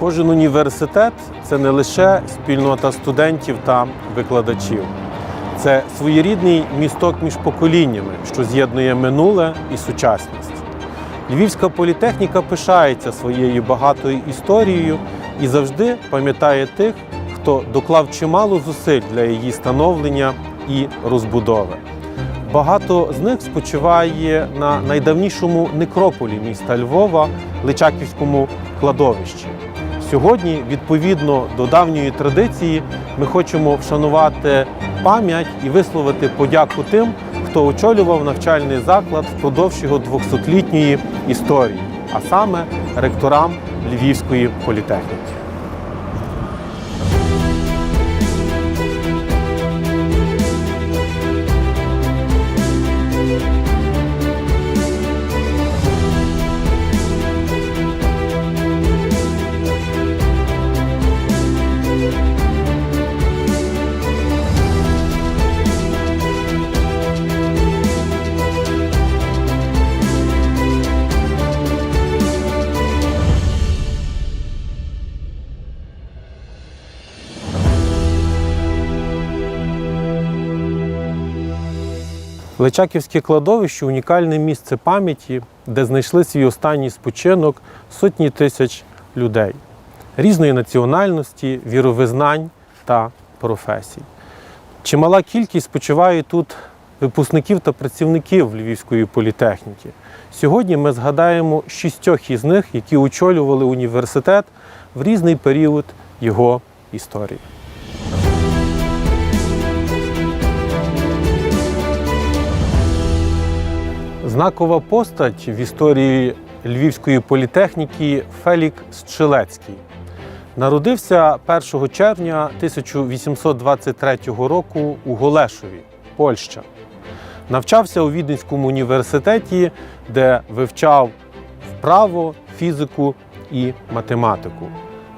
Кожен університет це не лише спільнота студентів та викладачів. Це своєрідний місток між поколіннями, що з'єднує минуле і сучасність. Львівська політехніка пишається своєю багатою історією і завжди пам'ятає тих, хто доклав чимало зусиль для її становлення і розбудови. Багато з них спочиває на найдавнішому некрополі міста Львова Личаківському кладовищі. Сьогодні, відповідно до давньої традиції, ми хочемо вшанувати пам'ять і висловити подяку тим, хто очолював навчальний заклад впродовж його 200-літньої історії, а саме ректорам Львівської політехніки. Личаківське кладовище унікальне місце пам'яті, де знайшли свій останній спочинок сотні тисяч людей різної національності, віровизнань та професій. Чимала кількість спочиває тут випускників та працівників Львівської політехніки. Сьогодні ми згадаємо шістьох із них, які очолювали університет в різний період його історії. Знакова постать в історії Львівської політехніки Фелік Щелецький. Народився 1 червня 1823 року у Голешові, Польща. Навчався у Віденському університеті, де вивчав вправо, фізику і математику.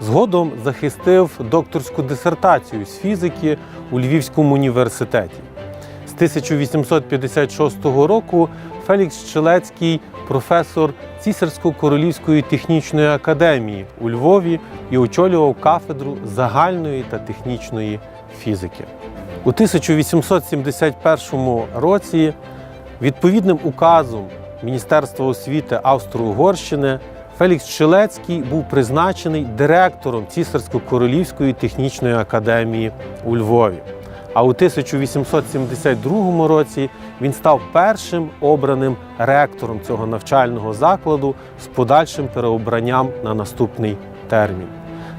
Згодом захистив докторську дисертацію з фізики у Львівському університеті. З 1856 року Фелікс Щелецький професор Цісарсько-королівської технічної академії у Львові і очолював кафедру загальної та технічної фізики. У 1871 році відповідним указом Міністерства освіти Австро-Угорщини Фелікс Щелецький був призначений директором Цісарсько-королівської технічної академії у Львові. А у 1872 році він став першим обраним ректором цього навчального закладу з подальшим переобранням на наступний термін.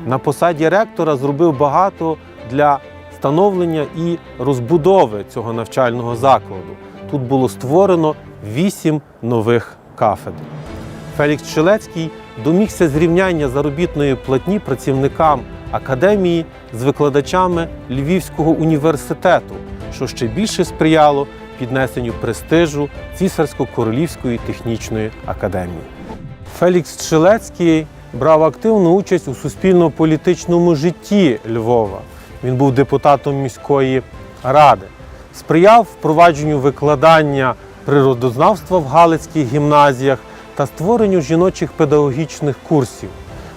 На посаді ректора зробив багато для становлення і розбудови цього навчального закладу. Тут було створено вісім нових кафедр. Фелікс Щелецький домігся зрівняння заробітної платні працівникам академії з викладачами Львівського університету, що ще більше сприяло піднесенню престижу Цісарсько-королівської технічної академії. Фелікс Щелецький брав активну участь у суспільно-політичному житті Львова. Він був депутатом міської ради, сприяв впровадженню викладання природознавства в Галицьких гімназіях та створенню жіночих педагогічних курсів.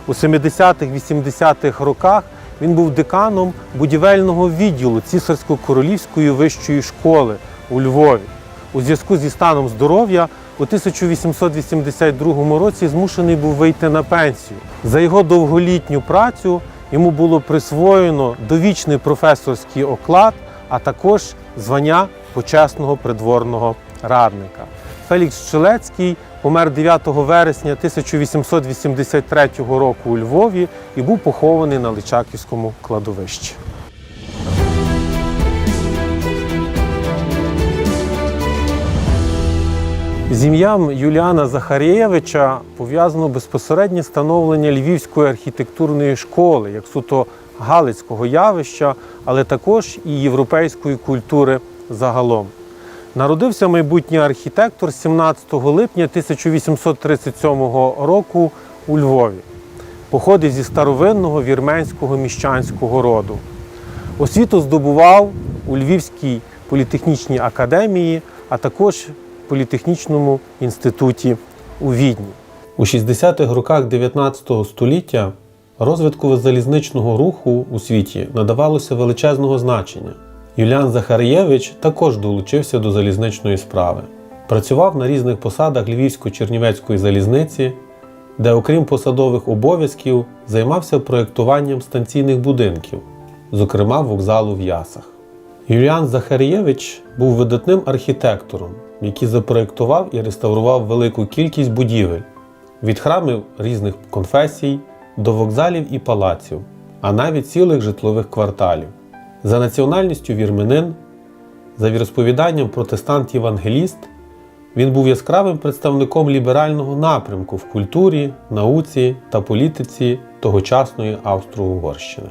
У 70-80-х роках він був деканом будівельного відділу Цісарсько-королівської вищої школи у Львові. У зв'язку зі станом здоров'я у 1882 році змушений був вийти на пенсію. За його довголітню працю йому було присвоєно довічний професорський оклад, а також звання почесного придворного радника. Фелікс Щелецький помер 9 вересня 1883 року у Львові і був похований на Личаківському кладовищі. З ім'ям Юліана Захарєєвича пов'язано безпосереднє становлення Львівської архітектурної школи як суто галицького явища, але також і європейської культури загалом. Народився майбутній архітектор 17 липня 1837 року у Львові. Походить зі старовинного вірменського міщанського роду. Освіту здобував у Львівській політехнічній академії, а також політехнічному інституті у Відні. У 60-х роках 19 століття Розвитку залізничного руху у світі надавалося величезного значення. Юліан Захарієвич також долучився до залізничної справи. Працював на різних посадах Львівсько-Чернівецької залізниці, де, окрім посадових обов'язків, займався проєктуванням станційних будинків, зокрема вокзалу в Ясах. Юліан Захарієвич був видатним архітектором, який запроєктував і реставрував велику кількість будівель від храмів різних конфесій до вокзалів і палаців, а навіть цілих житлових кварталів. За національністю вірменин, за віросповіданням протестант-євангеліст, він був яскравим представником ліберального напрямку в культурі, науці та політиці тогочасної Австро-Угорщини.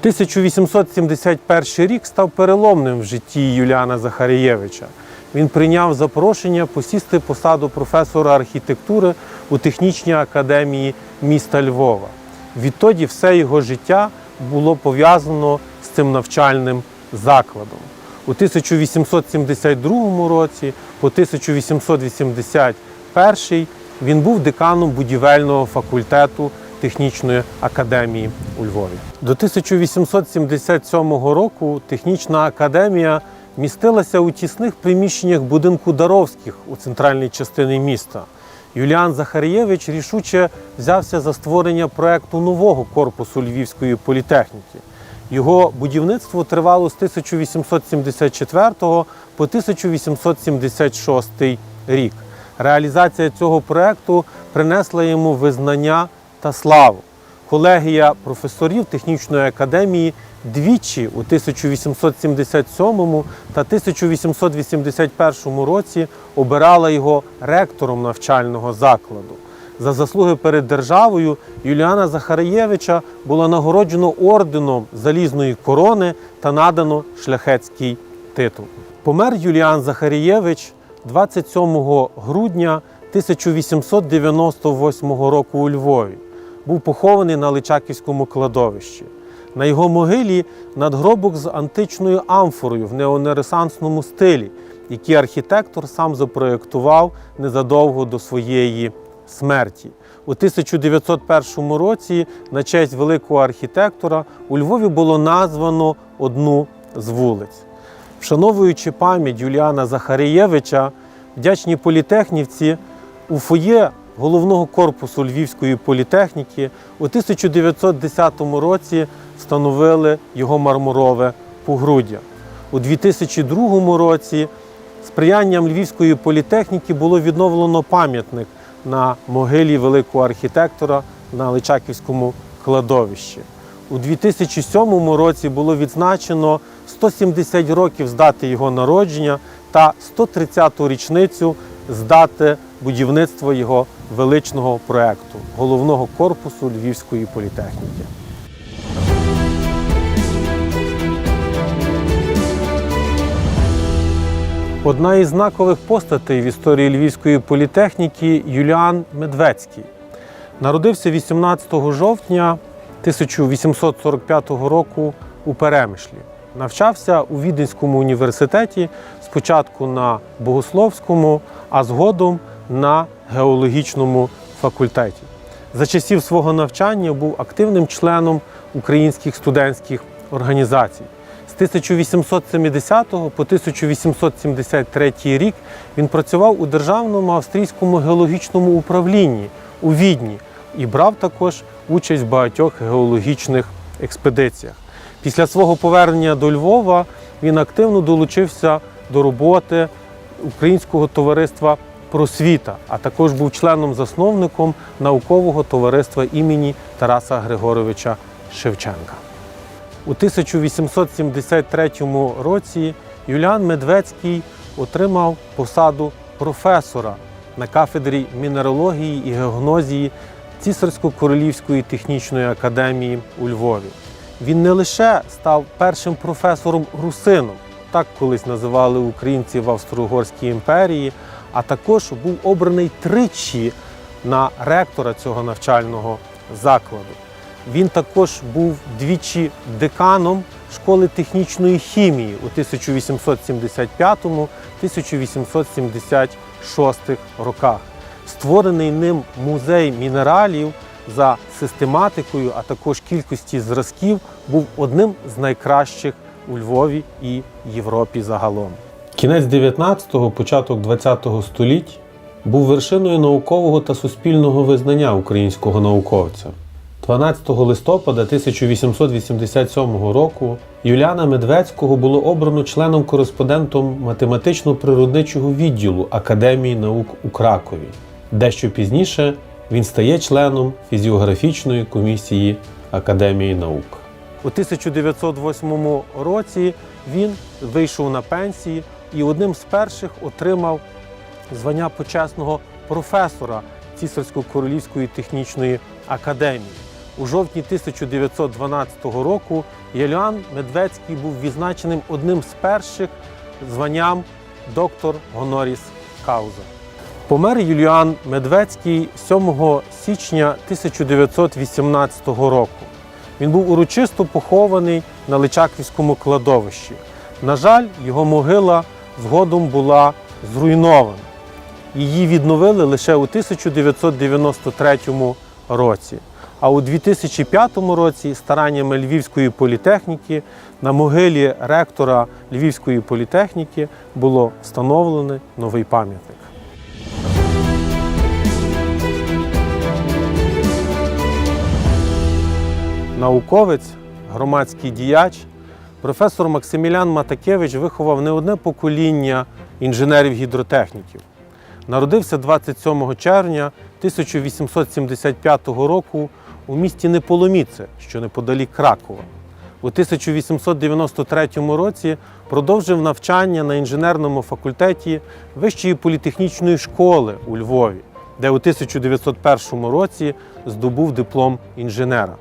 1871 рік став переломним в житті Юліана Захарієвича. Він прийняв запрошення посісти посаду професора архітектури у технічній академії міста Львова. Відтоді все його життя було пов'язано з цим навчальним закладом. У 1872 році по 1881 він був деканом будівельного факультету технічної академії у Львові. До 1877 року технічна академія містилася у тісних приміщеннях будинку Даровських у центральній частині міста. Юліан Захарієвич рішуче взявся за створення проекту нового корпусу Львівської політехніки. Його будівництво тривало з 1874 по 1876 рік. Реалізація цього проекту принесла йому визнання та славу. Колегія професорів технічної академії двічі у 1877 та 1881 році обирала його ректором навчального закладу. За заслуги перед державою Юліана Захараєвича було нагороджено орденом залізної корони та надано шляхетський титул. Помер Юліан Захарієвич 27 грудня 1898 року у Львові. Був похований на Личаківському кладовищі. На його могилі надгробок з античною амфорою в неонересансному стилі, який архітектор сам запроєктував незадовго до своєї смерті. У 1901 році на честь великого архітектора у Львові було названо одну з вулиць. Вшановуючи пам'ять Юліана Захарієвича, вдячні політехнівці у фоє головного корпусу Львівської політехніки у 1910 році встановили його мармурове погруддя. У 2002 році сприянням Львівської політехніки було відновлено пам'ятник на могилі великого архітектора на Личаківському кладовищі. У 2007 році було відзначено 170 років з дати його народження та 130-ту річницю з дати будівництва його величного проекту головного корпусу Львівської політехніки. Одна із знакових постатей в історії Львівської політехніки Юліан Медведський. Народився 18 жовтня 1845 року у Перемишлі. Навчався у Віденському університеті спочатку на богословському, а згодом на геологічному факультеті. За часів свого навчання був активним членом українських студентських організацій. З 1870 по 1873 рік він працював у Державному австрійському геологічному управлінні у Відні і брав також участь в багатьох геологічних експедиціях. Після свого повернення до Львова він активно долучився до роботи Українського товариства просвіта, а також був членом-засновником наукового товариства імені Тараса Григоровича Шевченка. У 1873 році Юліан Медведський отримав посаду професора на кафедрі мінералогії і геогнозії Цісарсько-Королівської технічної академії у Львові. Він не лише став першим професором русином, так колись називали українці в Австро-Угорській імперії, а також був обраний тричі на ректора цього навчального закладу. Він також був двічі деканом школи технічної хімії у 1875-1876 роках. Створений ним музей мінералів за систематикою, а також кількості зразків, був одним з найкращих у Львові і Європі загалом. Кінець 19-го, початок 20-го століть був вершиною наукового та суспільного визнання українського науковця. 12 листопада 1887 року Юліана Медведського було обрано членом-кореспондентом математично-природничого відділу Академії наук у Кракові. Дещо пізніше він стає членом фізіографічної комісії Академії наук. У 1908 році він вийшов на пенсії і одним з перших отримав звання почесного професора Цісарсько-Королівської технічної академії. У жовтні 1912 року Юліан Медведський був відзначеним одним з перших званням доктор Гоноріс Кауза. Помер Юліан Медведський 7 січня 1918 року. Він був урочисто похований на Личаківському кладовищі. На жаль, його могила згодом була зруйнована. Її відновили лише у 1993 році. А у 2005 році стараннями Львівської політехніки на могилі ректора Львівської політехніки було встановлений новий пам'ятник. Науковець, громадський діяч, професор Максимілян Матакевич виховав не одне покоління інженерів-гідротехніків. Народився 27 червня 1875 року у місті Неполоміце, що неподалік Кракова. У 1893 році продовжив навчання на інженерному факультеті Вищої політехнічної школи у Львові, де у 1901 році здобув диплом інженера.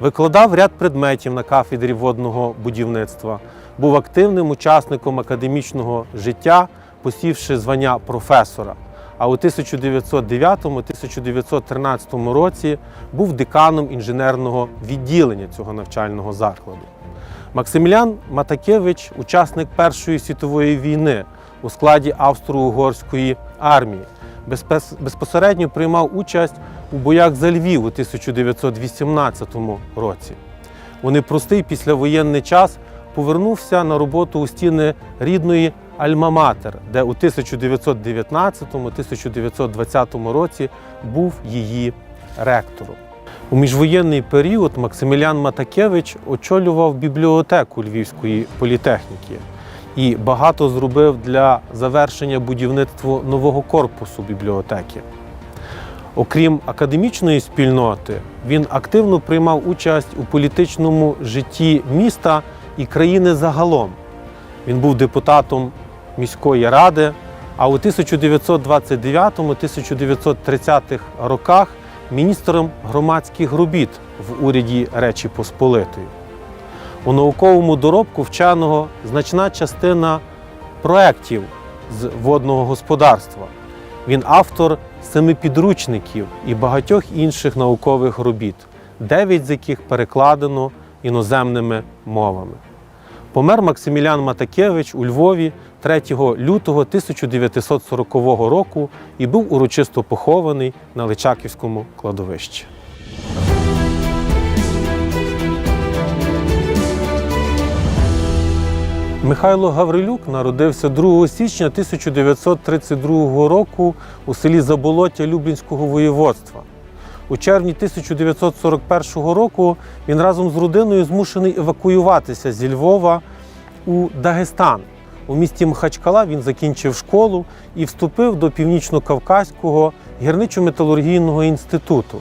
Викладав ряд предметів на кафедрі водного будівництва, був активним учасником академічного життя, посівши звання професора. А у 1909-1913 році був деканом інженерного відділення цього навчального закладу. Максимілян Матакевич учасник Першої світової війни у складі Австро-Угорської армії. Безпосередньо приймав участь у боях за Львів у 1918 році. У непростий післявоєнний час повернувся на роботу у стіни рідної Альма-Матер, де у 1919-1920 році був її ректором. У міжвоєнний період Максимілян Матакевич очолював бібліотеку Львівської політехніки і багато зробив для завершення будівництва нового корпусу бібліотеки. Окрім академічної спільноти, він активно приймав участь у політичному житті міста і країни загалом. Він був депутатом міської ради, а у 1929-1930 роках міністром громадських робіт в уряді Речі Посполитої. У науковому доробку вченого значна частина проєктів з водного господарства. Він автор семи підручників і багатьох інших наукових робіт, дев'ять з яких перекладено іноземними мовами. Помер Максимілян Матакевич у Львові 3 лютого 1940 року і був урочисто похований на Личаківському кладовищі. Михайло Гаврилюк народився 2 січня 1932 року у селі Заболоття Люблінського воєводства. У червні 1941 року він разом з родиною змушений евакуюватися зі Львова у Дагестан. У місті Мхачкала він закінчив школу і вступив до Північно-Кавказького гірничо-металургійного інституту.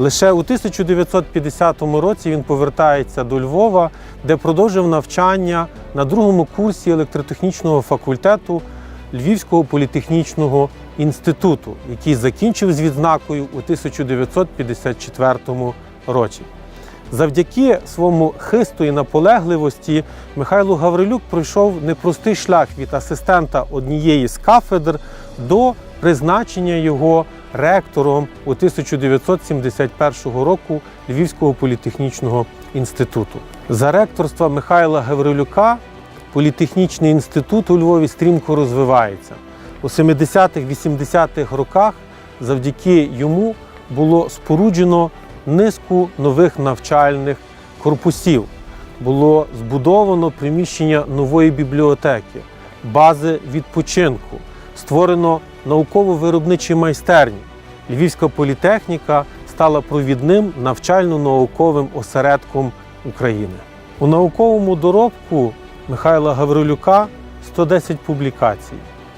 Лише у 1950 році він повертається до Львова, де продовжив навчання на другому курсі електротехнічного факультету Львівського політехнічного інституту, який закінчив з відзнакою у 1954 році. Завдяки своєму хисту і наполегливості Михайло Гаврилюк пройшов непростий шлях від асистента однієї з кафедр до призначення його ректором у 1971 року Львівського політехнічного інституту. За ректорства Михайла Гаврилюка політехнічний інститут у Львові стрімко розвивається. У 70-х-80-х роках завдяки йому було споруджено низку нових навчальних корпусів. Було збудовано приміщення нової бібліотеки, бази відпочинку, створено науково-виробничі майстерні. Львівська політехніка стала провідним навчально-науковим осередком України. У науковому доробку Михайла Гаврилюка 110 публікацій,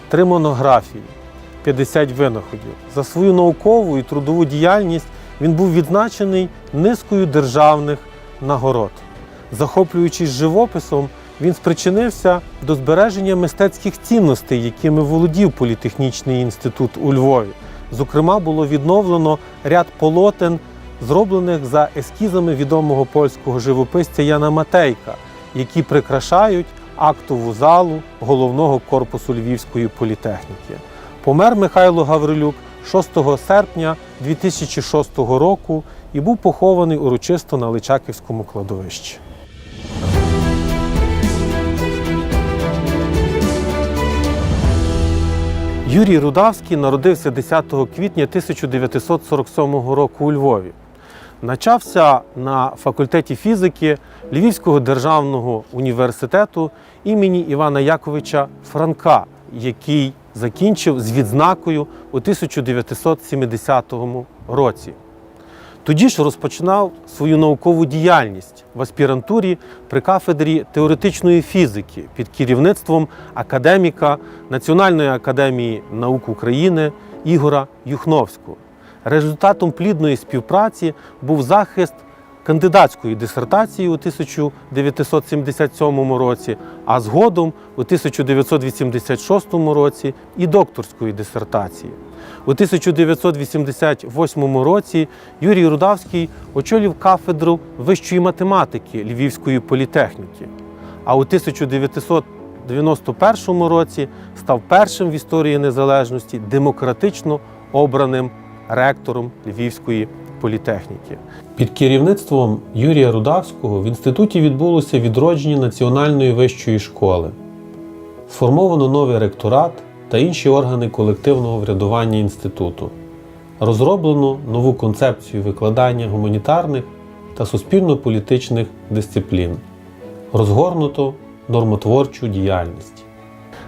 3 монографії, 50 винаходів. За свою наукову і трудову діяльність він був відзначений низкою державних нагород. Захоплюючись живописом, він спричинився до збереження мистецьких цінностей, якими володів політехнічний інститут у Львові. Зокрема, було відновлено ряд полотен, зроблених за ескізами відомого польського живописця Яна Матейка, які прикрашають актову залу головного корпусу Львівської політехніки. Помер Михайло Гаврилюк 6 серпня 2006 року і був похований урочисто на Личаківському кладовищі. Юрій Рудавський народився 10 квітня 1947 року у Львові. Начався на факультеті фізики Львівського державного університету імені Івана Яковича Франка, який закінчив з відзнакою у 1970 році. Тоді ж розпочинав свою наукову діяльність в аспірантурі при кафедрі теоретичної фізики під керівництвом академіка Національної академії наук України Ігора Юхновського. Результатом плідної співпраці був захист кандидатської дисертації у 1977 році, а згодом у 1986 році і докторської дисертації. У 1988 році Юрій Рудавський очолив кафедру вищої математики Львівської політехніки. А у 1991 році став першим в історії незалежності демократично обраним ректором Львівської політехніки. Під керівництвом Юрія Рудавського в інституті відбулося відродження Національної вищої школи. Сформовано новий ректорат та інші органи колективного врядування інституту. Розроблено нову концепцію викладання гуманітарних та суспільно-політичних дисциплін. Розгорнуто нормотворчу діяльність.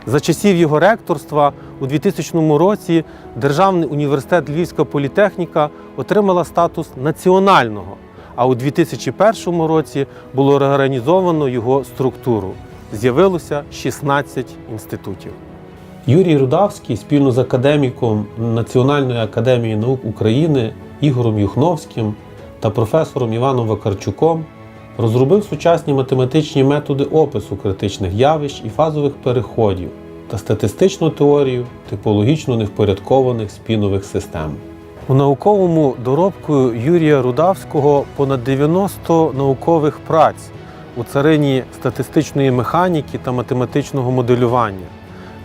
За часів його ректорства у 2000 році Державний університет Львівська політехніка отримала статус національного, а у 2001 році було реорганізовано його структуру. З'явилося 16 інститутів. Юрій Рудавський спільно з академіком Національної академії наук України Ігорем Юхновським та професором Іваном Вакарчуком розробив сучасні математичні методи опису критичних явищ і фазових переходів та статистичну теорію типологічно невпорядкованих спінових систем. У науковому доробку Юрія Рудавського понад 90 наукових праць у царині статистичної механіки та математичного моделювання.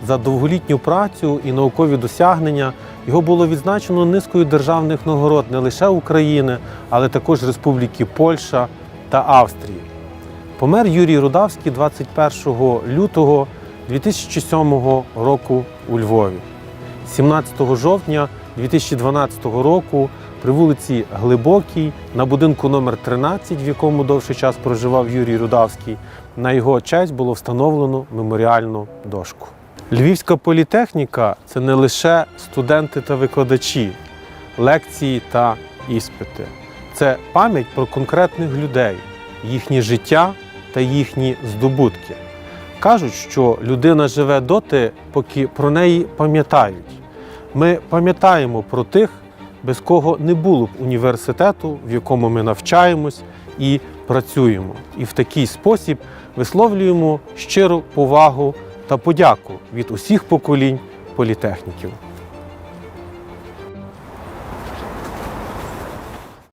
За довголітню працю і наукові досягнення його було відзначено низкою державних нагород не лише України, але також Республіки Польща та Австрії. Помер Юрій Рудавський 21 лютого 2007 року у Львові. 17 жовтня 2012 року при вулиці Глибокій на будинку номер 13, в якому довший час проживав Юрій Рудавський, на його честь було встановлено меморіальну дошку. Львівська політехніка це не лише студенти та викладачі, лекції та іспити. Це пам'ять про конкретних людей, їхнє життя та їхні здобутки. Кажуть, що людина живе доти, поки про неї пам'ятають. Ми пам'ятаємо про тих, без кого не було б університету, в якому ми навчаємось і працюємо. І в такий спосіб висловлюємо щиру повагу та подяку від усіх поколінь політехніків.